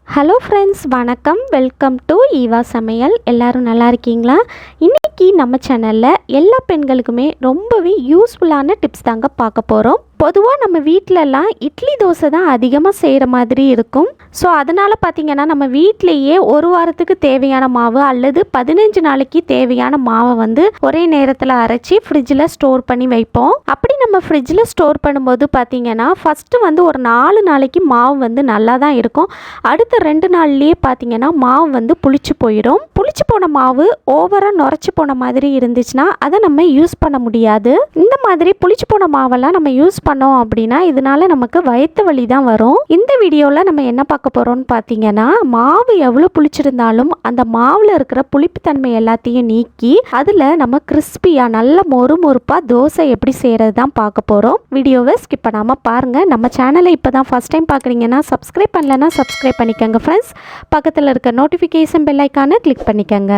Hello friends வணக்கம். Welcome to Eva சமையல் எல்லாரும் நல்லா இருக்கீங்களா? இன்றைக்கி நம்ம சேனலில் எல்லா பெண்களுக்குமே ரொம்பவே யூஸ்ஃபுல்லான டிப்ஸ் தாங்க பார்க்க போகிறோம் பொதுவாக நம்ம வீட்டிலலாம் இட்லி தோசை தான் அதிகமாக செய்கிற மாதிரி இருக்கும். ஸோ அதனால் பார்த்திங்கன்னா நம்ம வீட்டிலையே ஒரு வாரத்துக்கு தேவையான மாவு அல்லது பதினஞ்சு நாளைக்கு தேவையான மாவை வந்து ஒரே நேரத்தில் அரைச்சி ஃப்ரிட்ஜில் ஸ்டோர் பண்ணி வைப்போம். அப்படி நம்ம ஃப்ரிட்ஜில் ஸ்டோர் பண்ணும்போது பார்த்திங்கன்னா ஃபஸ்ட்டு வந்து ஒரு நாலு நாளைக்கு மாவு வந்து நல்லா தான் இருக்கும். அடுத்த ரெண்டு நாள்லேயே பார்த்தீங்கன்னா மாவு வந்து புளிச்சு போயிடும். புளிச்சு போன மாவு ஓவராக நுரைச்சி போன மாதிரி இருந்துச்சுன்னா அதை நம்ம யூஸ் பண்ண முடியாது. இந்த மாதிரி புளிச்சு போன மாவெல்லாம் நம்ம யூஸ் பண்ணோம் அப்படின்னா இதனால நமக்கு வயிற்று வலி தான் வரும். இந்த வீடியோவில் நம்ம என்ன பார்க்க போகிறோம்னு பார்த்தீங்கன்னா மாவு எவ்வளோ புளிச்சிருந்தாலும் அந்த மாவில் இருக்கிற புளிப்புத்தன்மை எல்லாத்தையும் நீக்கி அதில் நம்ம கிறிஸ்பியாக நல்ல மொறு மொறுப்பாக தோசை எப்படி செய்கிறது தான் பார்க்க போகிறோம் வீடியோவை ஸ்கிப் பண்ணாமல் பாருங்கள் நம்ம சேனலை இப்போ தான் ஃபஸ்ட் டைம் பார்க்குறீங்கன்னா சப்ஸ்கிரைப் பண்ணலன்னா சப்ஸ்கிரைப் பண்ணிக்கோங்க ஃப்ரெண்ட்ஸ் பக்கத்தில் இருக்க நோட்டிஃபிகேஷன் பெல்லைக்கான கிளிக் பண்ணிக்கோங்க.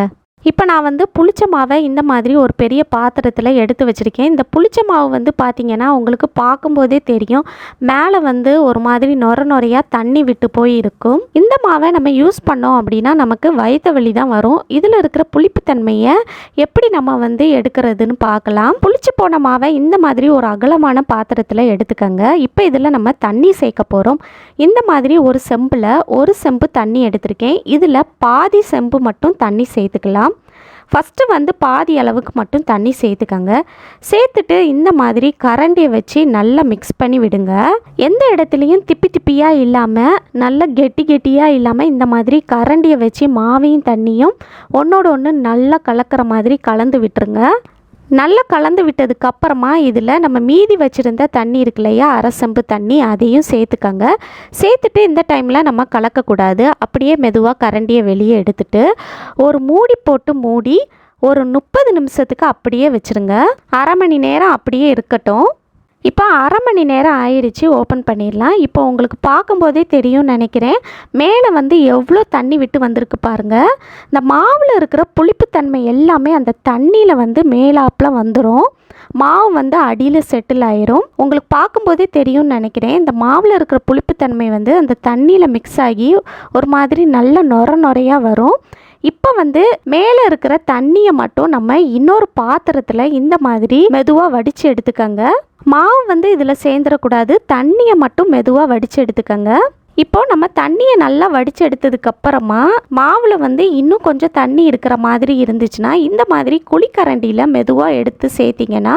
இப்போ நான் வந்து புளிச்ச மாவை இந்த மாதிரி ஒரு பெரிய பாத்திரத்தில் எடுத்து வச்சுருக்கேன். இந்த புளிச்ச மாவு வந்து பார்த்திங்கன்னா உங்களுக்கு பார்க்கும்போதே தெரியும். மேலே வந்து ஒரு மாதிரி நொர நொறையாக தண்ணி விட்டு போய் இருக்கும் இந்த மாவை நம்ம யூஸ் பண்ணோம் அப்படின்னா நமக்கு வயிற்று வலி தான் வரும். இதில் இருக்கிற புளிப்புத்தன்மையை எப்படி நம்ம வந்து எடுக்கிறதுன்னு பார்க்கலாம். புளிச்சு போன மாவை இந்த மாதிரி ஒரு அகலமான பாத்திரத்தில் எடுத்துக்கோங்க. இப்போ இதில் நம்ம தண்ணி சேர்க்க போகிறோம் இந்த மாதிரி ஒரு செம்பில் ஒரு செம்பு தண்ணி எடுத்திருக்கேன். இதில் பாதி செம்பு மட்டும் தண்ணி சேர்த்துக்கலாம். ஃபஸ்ட்டு வந்து பாதி அளவுக்கு மட்டும் தண்ணி சேர்த்துக்கங்க. சேர்த்துட்டு இந்த மாதிரி கரண்டியை வச்சு நல்லா மிக்ஸ் பண்ணி விடுங்க. எந்த இடத்துலையும் திப்பி திப்பியாக இல்லாமல் நல்லா கெட்டி கெட்டியாக இல்லாமல் இந்த மாதிரி கரண்டியை வச்சு மாவையும் தண்ணியும் ஒன்றோட ஒன்று நல்லா கலக்கிற மாதிரி கலந்து விட்டுருங்க. நல்லா கலந்து விட்டதுக்கு அப்புறமா இதில் நம்ம மீதி வச்சுருந்த தண்ணி இருக்கு இல்லையா? அரசம்பு தண்ணி அதையும் சேர்த்துக்கங்க. சேர்த்துட்டு இந்த டைமில் நம்ம கலக்கக்கூடாது. அப்படியே மெதுவாக கரண்டியை வெளியே எடுத்துட்டு ஒரு மூடி போட்டு மூடி ஒரு முப்பது நிமிஷத்துக்கு அப்படியே வச்சுருங்க. அரை மணி நேரம் அப்படியே இருக்கட்டும். இப்போ அரை மணி நேரம் ஆயிடுச்சு ஓப்பன் பண்ணிடலாம். இப்போ உங்களுக்கு பார்க்கும்போதே தெரியும்னு நினைக்கிறேன். மேலே வந்து எவ்வளோ தண்ணி விட்டு வந்திருக்கு பாருங்கள் இந்த மாவில் இருக்கிற புளிப்புத்தன்மை எல்லாமே அந்த தண்ணியில் வந்து மேலாப்பில் வந்துடும் மாவு வந்து அடியில் செட்டில் ஆயிரும். உங்களுக்கு பார்க்கும்போதே தெரியும்னு நினைக்கிறேன். இந்த மாவில் இருக்கிற புளிப்புத்தன்மை வந்து அந்த தண்ணியில் மிக்ஸ் ஆகி ஒரு மாதிரி நல்ல நொர நொறையாக வரும். இப்போ வந்து மேலே இருக்கிற தண்ணியை மட்டும் நம்ம இன்னொரு பாத்திரத்தில் இந்த மாதிரி மெதுவாக வடித்து எடுத்துக்கோங்க. மாவு வந்து இதில் சேர்ந்துடக்கூடாது தண்ணியை மட்டும் மெதுவாக வடித்து எடுத்துக்கோங்க. இப்போ நம்ம தண்ணியை நல்லா வடித்து எடுத்ததுக்கப்புறமா மாவில் வந்து இன்னும் கொஞ்சம் தண்ணி இருக்கிற மாதிரி இருந்துச்சுன்னா இந்த மாதிரி குழிக்கரண்டியில் மெதுவாக எடுத்து சேர்த்திங்கன்னா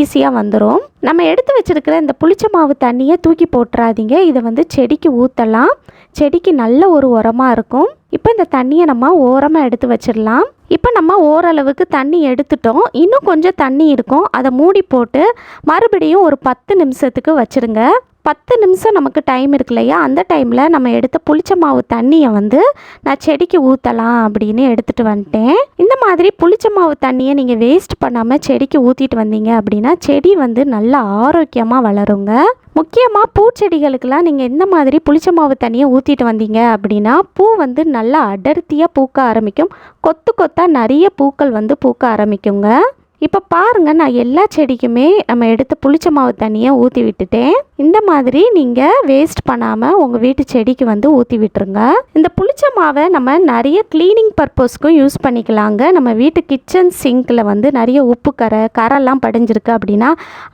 ஈஸியாக வந்துடும் நம்ம எடுத்து வச்சுருக்கிற இந்த புளிச்ச மாவு தண்ணியை தூக்கி போட்டுறாதீங்க. இதை வந்து செடிக்கு ஊற்றலாம் செடிக்கு நல்ல ஒரு உரமாக இருக்கும். இப்போ இந்த தண்ணியை நம்ம ஓரமாக எடுத்து வச்சிடலாம். இப்போ நம்ம ஓரளவுக்கு தண்ணி எடுத்துட்டோம். இன்னும் கொஞ்சம் தண்ணி இருக்கும். அதை மூடி போட்டு மறுபடியும் ஒரு பத்து நிமிஷத்துக்கு வச்சுருங்க. பத்து நிமிஷம் நமக்கு டைம் இருக்கு இல்லையா அந்த டைமில் நம்ம எடுத்த புளிச்ச மாவு தண்ணியை வந்து நான் செடிக்கு ஊற்றலாம் அப்படின்னு எடுத்துகிட்டு வந்துட்டேன். இந்த மாதிரி புளிச்ச மாவு தண்ணியை நீங்கள் வேஸ்ட் பண்ணாமல் செடிக்கு ஊற்றிட்டு வந்தீங்க அப்படின்னா செடி வந்து நல்லா ஆரோக்கியமாக வளருங்க. முக்கியமாக பூச்செடிகளுக்கெல்லாம் நீங்கள் இந்த மாதிரி புளிச்ச மாவு தண்ணியை ஊற்றிட்டு வந்தீங்க அப்படின்னா பூ வந்து நல்லா அடர்த்தியாக பூக்க ஆரம்பிக்கும். கொத்து கொத்தாக நிறைய பூக்கள் வந்து பூக்க ஆரம்பிக்குங்க. இப்போ பாருங்கள் நான் எல்லா செடிக்குமே நம்ம எடுத்து புளிச்ச மாவு தண்ணியை ஊற்றி விட்டுட்டேன். இந்த மாதிரி நீங்கள் வேஸ்ட் பண்ணாமல் உங்கள் வீட்டு செடிக்கு வந்து ஊற்றி விட்டுருங்க. இந்த புளிச்ச மாவை நம்ம நிறைய க்ளீனிங் பர்பஸ்க்கும் யூஸ் பண்ணிக்கலாங்க. நம்ம வீட்டு கிச்சன் சிங்க்கில் வந்து நிறைய உப்பு கரை கரெல்லாம் படிஞ்சிருக்கு அப்படின்னா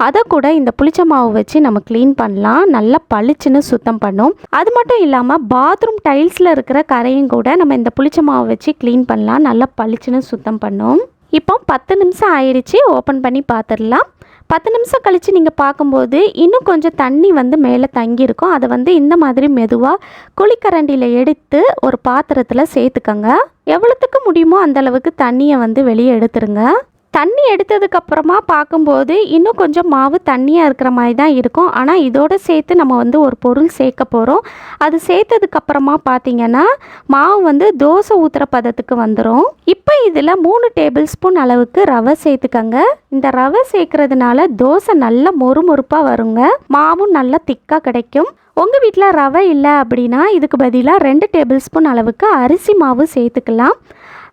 அதை கூட இந்த புளிச்ச மாவு வச்சு நம்ம க்ளீன் பண்ணலாம். நல்லா பளிச்சுன்னு சுத்தம் பண்ணும். அது மட்டும் இல்லாமல் பாத்ரூம் டைல்ஸில் இருக்கிற கரையும் கூட நம்ம இந்த புளிச்ச மாவு வச்சு க்ளீன் பண்ணலாம். நல்லா பளிச்சுன்னு சுத்தம் பண்ணும். இப்போ பத்து நிமிஷம் ஆயிடுச்சு ஓப்பன் பண்ணி பார்த்துடலாம் பத்து நிமிஷம் கழித்து நீங்கள் பார்க்கும்போது இன்னும் கொஞ்சம் தண்ணி வந்து மேலே தங்கியிருக்கும். அதை வந்து இந்த மாதிரி மெதுவாக குழிக்கரண்டியில் எடுத்து ஒரு பாத்திரத்தில் சேர்த்துக்கங்க. எவ்வளோத்துக்கு முடியுமோ அந்தளவுக்கு தண்ணியை வந்து வெளியே எடுத்துருங்க. தண்ணி எடுத்ததுக்கப்புறமா பார்க்கும்போது இன்னும் கொஞ்சம் மாவு தண்ணியாக இருக்கிற மாதிரி தான் இருக்கும். ஆனால் இதோடு சேர்த்து நம்ம வந்து ஒரு பொருள் சேர்க்க போகிறோம் அது சேர்த்ததுக்கப்புறமா பார்த்தீங்கன்னா மாவு வந்து தோசை ஊற்றுற பதத்துக்கு வந்துடும் இப்போ இதில் மூணு டேபிள் ஸ்பூன் அளவுக்கு ரவை சேர்த்துக்கங்க. இந்த ரவை சேர்க்கறதுனால தோசை நல்லா மொறுமொறுப்பாக வருங்க. மாவும் நல்லா திக்காக கிடைக்கும். உங்கள் வீட்டில் ரவை இல்லை அப்படின்னா இதுக்கு பதிலாக ரெண்டு டேபிள் ஸ்பூன் அளவுக்கு அரிசி மாவு சேர்த்துக்கலாம்.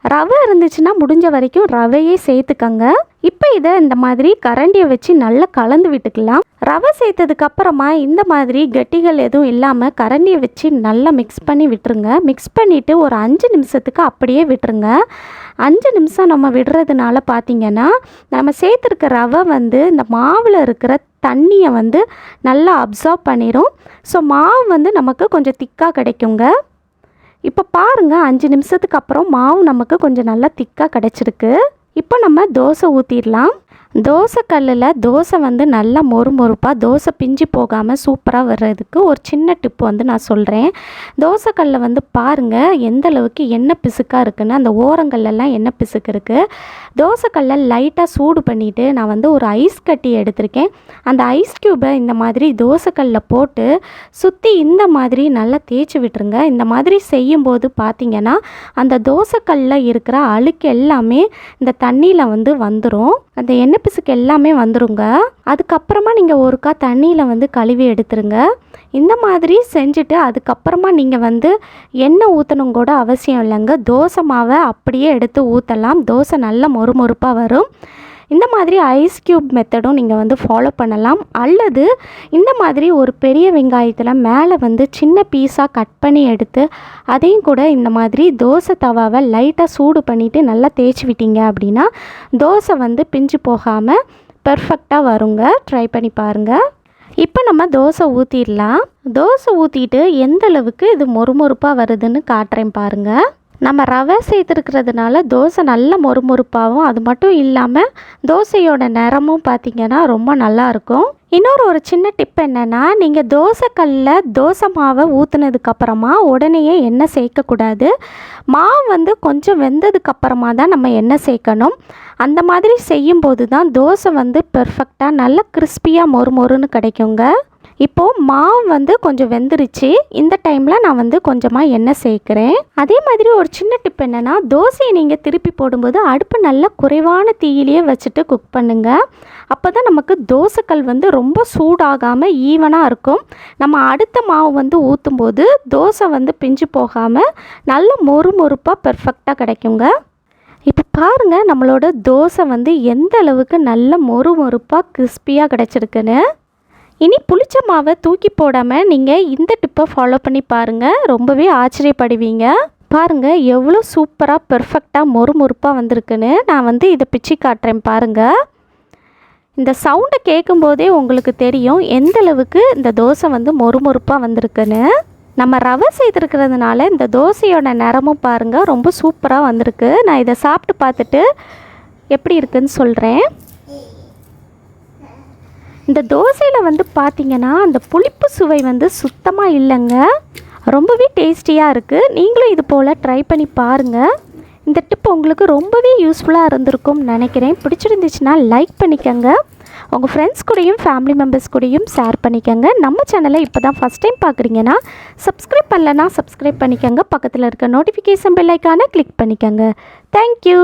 ரவை இருந்துச்சுன்னா முடிஞ்ச வரைக்கும் ரவையே சேர்த்துக்கங்க. இப்போ இதை இந்த மாதிரி கரண்டியை வச்சு நல்லா கலந்து விட்டுக்கலாம். ரவை சேர்த்ததுக்கு அப்புறமா இந்த மாதிரி கட்டிகள் எதுவும் இல்லாமல் கரண்டியை வச்சு நல்லா மிக்ஸ் பண்ணி விட்டுருங்க. மிக்ஸ் பண்ணிவிட்டு ஒரு அஞ்சு நிமிஷத்துக்கு அப்படியே விட்டுருங்க. அஞ்சு நிமிஷம் நம்ம விடுறதுனால பார்த்திங்கன்னா நம்ம சேர்த்துருக்க ரவை வந்து இந்த மாவில் இருக்கிற தண்ணியை வந்து நல்லா அப்சார்ப் பண்ணிடும் ஸோ மாவு வந்து நமக்கு கொஞ்சம் திக்காக கிடைக்குங்க. இப்போ பாருங்கள் அஞ்சு நிமிஷத்துக்கு அப்புறம் மாவு நமக்கு கொஞ்சம் நல்லா திக்காக கிடச்சிருக்கு. இப்போ நம்ம தோசை ஊற்றிடலாம் தோசை கல்லில் தோசை வந்து நல்லா மொறு மொறுப்பாக தோசை பிஞ்சு போகாமல் சூப்பராக வர்றதுக்கு ஒரு சின்ன டிப் வந்து நான் சொல்கிறேன் தோசைக்கல்லில் வந்து பாருங்கள் எந்த அளவுக்கு எண்ணெய் பிசுக்காக இருக்குன்னு அந்த ஓரங்கள்லாம் எண்ணெய் பிசுக்கு இருக்குது தோசை லைட்டாக சூடு பண்ணிவிட்டு நான் வந்து ஒரு ஐஸ் கட்டி எடுத்திருக்கேன். அந்த ஐஸ் க்யூபை இந்த மாதிரி தோசைக்கல்லில் போட்டு சுற்றி இந்த மாதிரி நல்லா தேய்ச்சி விட்டுருங்க. இந்த மாதிரி செய்யும்போது பார்த்தீங்கன்னா அந்த தோசைக்கல்லில் இருக்கிற அழுக்கு எல்லாமே இந்த தண்ணியில் வந்து வந்துடும் அந்த எண்ணெய் பிசுக்கு எல்லாமே வந்துருங்க. அதுக்கப்புறமா நீங்கள் ஒருக்கா தண்ணியில் வந்து கழுவி எடுத்துருங்க. இந்த மாதிரி செஞ்சுட்டு அதுக்கப்புறமா நீங்கள் வந்து எண்ணெய் ஊற்றணும் கூட அவசியம் இல்லைங்க. தோசை மாவை அப்படியே எடுத்து ஊற்றலாம் தோசை நல்ல மொறுமொறுப்பாக வரும். இந்த மாதிரி ஐஸ் க்யூப் மெத்தடும் நீங்கள் வந்து ஃபாலோ பண்ணலாம். அல்லது இந்த மாதிரி ஒரு பெரிய வெங்காயத்தில் மேலே வந்து சின்ன பீஸாக கட் பண்ணி எடுத்து அதையும் கூட இந்த மாதிரி தோசை தவாவை லைட்டாக சூடு பண்ணிவிட்டு நல்லா தேய்ச்சி விட்டீங்க அப்படின்னா தோசை வந்து பிஞ்சு போகாமல் பெர்ஃபெக்டாக வருங்க. ட்ரை பண்ணி பாருங்கள் இப்போ நம்ம தோசை ஊற்றிடலாம் தோசை ஊற்றிட்டு எந்த அளவுக்கு இது மொறுமொறுப்பாக வருதுன்னு காட்டுறேன் பாருங்கள் நம்ம ரவை சேர்த்துருக்கிறதுனால தோசை நல்ல மொறுமொறுப்பாகவும் அது மட்டும் இல்லாமல் தோசையோட நிறமும் பார்த்திங்கன்னா ரொம்ப நல்லா இருக்கும். இன்னொரு ஒரு சின்ன டிப் என்னென்னா நீங்கள் தோசைக்கல்லில் தோசை மாவை ஊற்றுனதுக்கப்புறமா உடனேயே எண்ணெய் சேர்க்கக்கூடாது. மாவு வந்து கொஞ்சம் வெந்ததுக்கப்புறமா தான் நம்ம எண்ணெய் சேர்க்கணும். அந்த மாதிரி செய்யும்போது தான் தோசை வந்து பெர்ஃபெக்டாக நல்ல கிறிஸ்பியாக மொறு மொறுன்னு கிடைக்குங்க. இப்போது மாவு வந்து கொஞ்சம் வெந்துருச்சு. இந்த டைமில் நான் வந்து கொஞ்சமாக எண்ணெய் சேர்க்குறேன். அதே மாதிரி ஒரு சின்ன டிப் என்னென்னா தோசையை நீங்கள் திருப்பி போடும்போது அடுப்பு நல்லா குறைவான தீயிலேயே வச்சுட்டு குக் பண்ணுங்கள் அப்போ தான் நமக்கு தோசைக்கல் வந்து ரொம்ப சூடாகாமல் ஈவனாக இருக்கும். நம்ம அடுத்த மாவு வந்து ஊற்றும்போது தோசை வந்து பிஞ்சு போகாமல் நல்ல மொறு மொறுப்பாக பெர்ஃபெக்டாக கிடைக்குங்க. இப்போ பாருங்கள் நம்மளோட தோசை வந்து எந்த அளவுக்கு நல்ல மொறு மொறுப்பாக கிறிஸ்பியாக கிடச்சிருக்குன்னு. இனி புளிச்ச மாவை தூக்கி போடாமல் நீங்கள் இந்த டிப்பை ஃபாலோ பண்ணி பாருங்கள் ரொம்பவே ஆச்சரியப்படுவீங்க. பாருங்கள் எவ்வளோ சூப்பராக பெர்ஃபெக்டாக மொறுமொறுப்பாக வந்திருக்குன்னு. நான் வந்து இதை பிச்சு காட்டுறேன் பாருங்கள் இந்த சவுண்டை கேட்கும்போதே உங்களுக்கு தெரியும் எந்த அளவுக்கு இந்த தோசை வந்து மொறுமொறுப்பாக வந்திருக்குன்னு. நம்ம ரவை செய்திருக்கிறதுனால இந்த தோசையோட நிறமும் பாருங்கள் ரொம்ப சூப்பராக வந்திருக்கு. நான் இதை சாப்பிட்டு பார்த்துட்டு எப்படி இருக்குன்னு சொல்கிறேன் இந்த தோசையில் வந்து பார்த்தீங்கன்னா அந்த புளிப்பு சுவை வந்து சுத்தமாக இல்லைங்க. ரொம்பவே டேஸ்டியாக இருக்குது நீங்களும் இது போல் ட்ரை பண்ணி பாருங்கள் இந்த டிப் உங்களுக்கு ரொம்பவே யூஸ்ஃபுல்லாக இருந்திருக்கும்னு நினைக்கிறேன். பிடிச்சிருந்துச்சுன்னா லைக் பண்ணிக்கோங்க. உங்கள் ஃப்ரெண்ட்ஸ் கூடயும் ஃபேமிலி மெம்பர்ஸ் கூடயும் ஷேர் பண்ணிக்கோங்க. நம்ம சேனலை இப்போ தான் ஃபஸ்ட் டைம் பார்க்குறீங்கன்னா சப்ஸ்கிரைப் பண்ணலன்னா சப்ஸ்கிரைப் பண்ணிக்கோங்க. பக்கத்தில் இருக்க நோட்டிஃபிகேஷன் பெல் ஐக்கானை கிளிக் பண்ணிக்கோங்க. Thank you